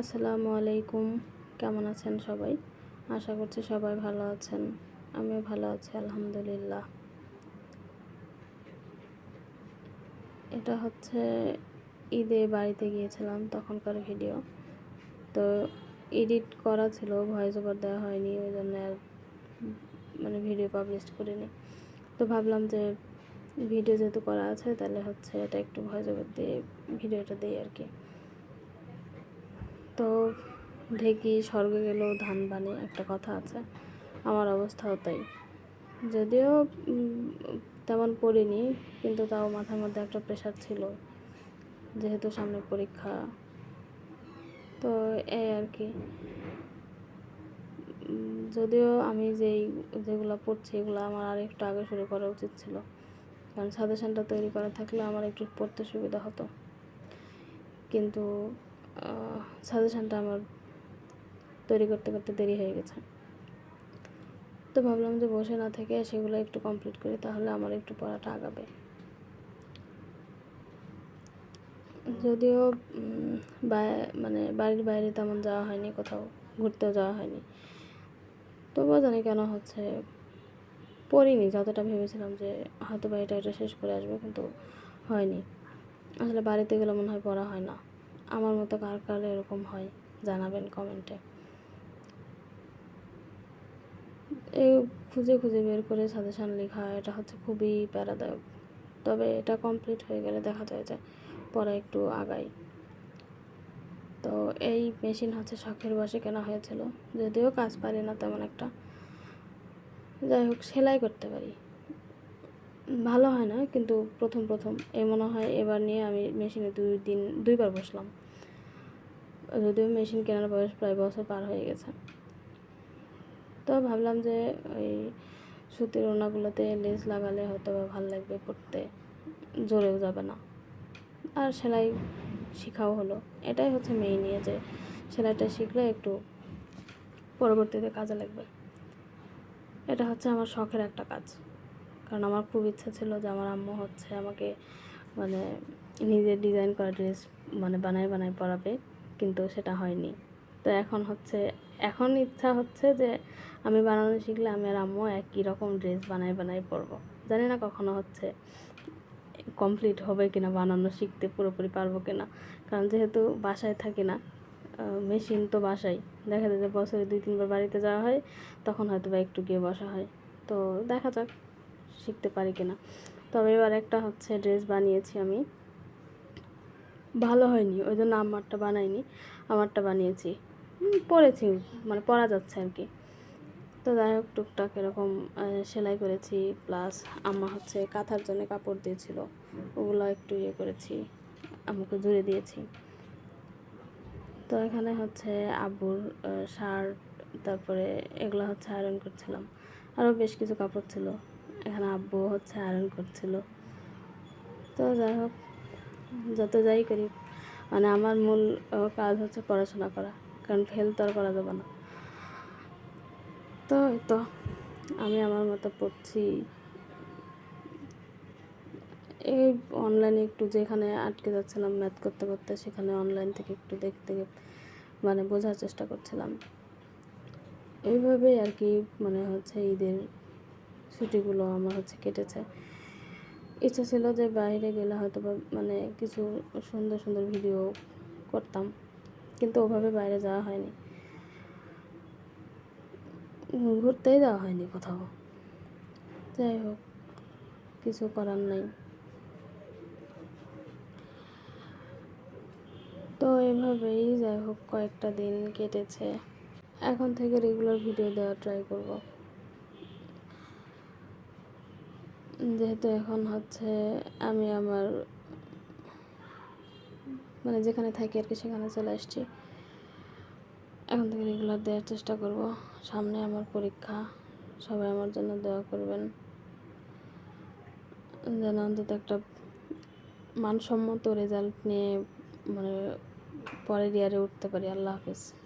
আসসালামু আলাইকুম। কেমন আছেন সবাই? আশা করছি সবাই ভালো আছেন। আমিও ভালো আছি, আলহামদুলিল্লাহ। এটা হচ্ছে ঈদে বাড়িতে গিয়েছিলাম তখনকার ভিডিও। তো এডিট করা ছিল, ভয়েস ওভার দেওয়া হয়নি, ওই জন্য আর মানে ভিডিও পাবলিশ করিনি। তো ভাবলাম যে ভিডিও যেহেতু করা আছে, তাহলে হচ্ছে এটা একটু ভয়েস ওভার দিয়ে ভিডিওটা দিই আর কি। তো ঢেকি স্বর্গে গেলেও ধান বানে, একটা কথা আছে। আমার অবস্থাও তাই। যদিও তেমন পড়িনি, কিন্তু তাও মাথার মধ্যে একটা প্রেশার ছিল, যেহেতু সামনে পরীক্ষা। তো এই আর কি। যদিও আমি যেই, যেগুলো পড়ছি, এগুলো আমার আর একটু আগে শুরু করা উচিত ছিল। কারণ সাজেশনটা তৈরি করা থাকলে আমার একটু পড়তে সুবিধা হতো। কিন্তু সাজেশনটা আমার তৈরি করতে করতে দেরি হয়ে গেছে। তো ভাবলাম যে বসে না থেকে সেগুলো একটু কমপ্লিট করি, তাহলে আমার একটু পড়াটা আগাবে। যদিও মানে বাড়ির বাইরে তেমন যাওয়া হয়নি, কোথাও ঘুরতেও যাওয়া হয়নি। তবুও জানি কেন হচ্ছে, পড়িনি, যতটা ভেবেছিলাম যে হয়তো বা এটা এটা শেষ করে আসব, কিন্তু হয়নি। আসলে বাড়িতে গেলে মনে হয় পড়া হয় না। আমার মতো কার কার এরকম হয়? জানাবেন কমেন্টে। এই খুঁজে খুঁজে বের করে সাজেশান লেখা, এটা হচ্ছে খুবই প্যারাদায়ক। তবে এটা কমপ্লিট হয়ে গেলে দেখা যায় যে পরে একটু আগাই। তো এই মেশিন হচ্ছে শখের বসে কেনা হয়েছিল। যদিও কাজ পারি না তেমন একটা। যাই হোক, সেলাই করতে পারি। ভালো হয় না, কিন্তু প্রথম প্রথম। এ মনে হয় এবার নিয়ে আমি মেশিনে দুই দিন দুইবার বসলাম। যদিও মেশিন কেনার বয়স প্রায় বছর পার হয়ে গেছে। তো ভাবলাম যে ওই সুতির ওনাগুলোতে লেস লাগালে হয়তো বা ভালো লাগবে পড়তে জোরেও যাবে না। আর সেলাই শেখাও হলো। এটাই হচ্ছে মেইন নিয়ে যে সেলাইটা শিখলে একটু পরবর্তীতে কাজে লাগবে। এটা হচ্ছে আমার শখের একটা কাজ। কারণ আমার খুব ইচ্ছা ছিল যে আমার আম্মু হচ্ছে আমাকে মানে নিজে ডিজাইন করা ড্রেস মানে বানায় বানায় পরাবে, কিন্তু সেটা হয়নি। তো এখন হচ্ছে, এখন ইচ্ছা হচ্ছে যে আমি বানানো শিখলে আমি আর আম্মু একই রকম ড্রেস বানায় বানায় পরবো। জানি না কখনো হচ্ছে কমপ্লিট হবে কিনা, বানানো শিখতে পুরোপুরি পারব কিনা। কারণ যেহেতু বাসায় থাকি না মেশিন তো বাসায়। দেখা যায় যে বছরে দুই, তিনবার বাড়িতে যাওয়া হয়, তখন হয়তো বা একটু গিয়ে বসা হয়। তো দেখা যাক। শিখতে পারি কিনা। তবে এবার একটা হচ্ছে ড্রেস বানিয়েছি আমি। ভালো হয়নি, ওই জন্য আমারটা বানাইনি, আমারটা বানিয়েছি। পরেছি মানে পরা যাচ্ছে আর কি। তো যাই হোক, টুকটাক এরকম সেলাই করেছি প্লাস আম্মা হচ্ছে কাঁথার জন্য কাপড় দিয়েছিল, ওগুলো একটু ইয়ে করেছি আমাকে জুড়ে দিয়েছি। তো এখানে হচ্ছে আব্বুর শার্ট তারপরে এগুলো হচ্ছে আয়রন করছিলাম। আরও বেশ কিছু কাপড় ছিল। এখানে আব্বু হচ্ছে আয়রন করছিল। তো যাই হোক, যত যাই করি মানে আমার মূল কাজ হচ্ছে পড়াশোনা করা, কারণ ফেল তো আর করা যাবে না। তো তো, আমি আমার মতো পড়ছি। এই অনলাইনে একটু যেখানে আটকে যাচ্ছিলাম ম্যাথ করতে করতে, সেখানে অনলাইন থেকে একটু দেখতে মানে বোঝার চেষ্টা করছিলাম। এইভাবেই আর কি মানে হচ্ছে ঈদের ছুটিগুলো আমার হচ্ছে কেটেছে। ইচ্ছা ছিল যে বাইরে গেলে হয়তো বা মানে কিছু সুন্দর সুন্দর ভিডিও করতাম, কিন্তু ওভাবে বাইরে যাওয়া হয়নি। ঘুরতেই যাওয়া হয়নি কোথাও। যাই হোক, কিছু করার নেই। তো এভাবেই যাই হোক, কয়েকটা দিন কেটেছে। এখন থেকে রেগুলার ভিডিও দেওয়ার ট্রাই করব। যেহেতু এখন হচ্ছে আমি আমার মানে যেখানে থাকি আর কি সেখানে চলে আসছি। এখন থেকে রেগুলার দেওয়ার চেষ্টা করব। সামনে আমার পরীক্ষা। সবাই আমার জন্য দোয়া করবেন। যেন অন্তত একটা মানসম্মত রেজাল্ট নিয়ে মানে পরের ইয়ারে উঠতে পারি। আল্লাহ হাফিজ।